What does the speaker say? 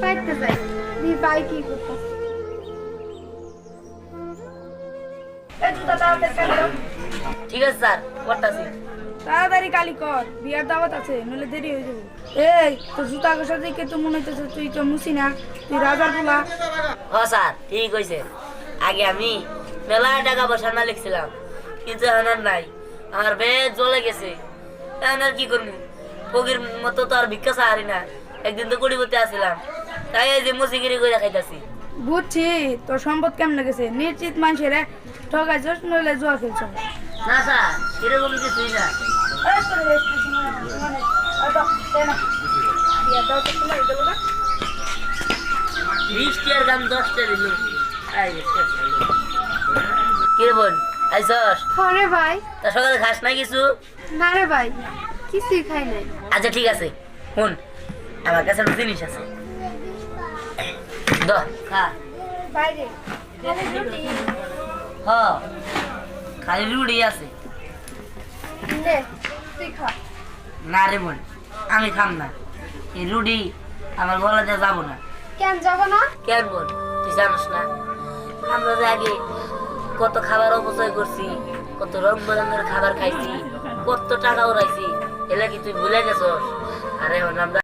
পাইতে যাই দি ভাই কি করতে ঠিক আছে স্যার। করতেছি। তাড়াতাড়ি কালি কর। বিয়ার দাওয়াত আছে নলে দেরি হয়ে যাবে। এই তো জুতা কষা দেখে তো মনে হইতেছে তুই তো মুসি না তুই রাজার পোলা। হ স্যার ঠিক হয়েছে আগে আমি মেলা টাকা পয়সার মালিক ছিলাম কিন্তু এখন আর নাই। আমার বেদ জ্বলে গেছে। এখন আর কি করব? ফকির মতো তো আর ভিক্ষা সাহারি না। একদিন তো কুড়িপতি আসছিলাম তাই এই যে মুসিগিরি করে খাইতাছি। বুঝছি তোর সম্পদ কেমন গেছে? নিশ্চিত মানুষের ঠকাইছস নইলে জুয়া খেলছস না স্যার এরকম কিছুই না। বৃষ্টি আর গান দশটা দিল। কে বোন আইসস? হরে ভাই। তা সকালে খাস না কিছু? না রে ভাই কিছুই খাই নাই। আচ্ছা ঠিক আছে। শুন আমার কাছে জিনিস আছে। দ। খা। বাইরে। হ। খালি রুটি আছে। নে তুই খা। না রে বোন আমি খাম না। এই রুটি আমার গলাতে যাব না। কেন যাব না? কেন বোন তুই জানিস না আমরা যে আগে কত খাবার অপচয় করছি কত রং বেরঙের খাবার খাইছি কত টাকা উড়াইছি এলা কি তুই ভুলে গেছস। আরে এখন আমরা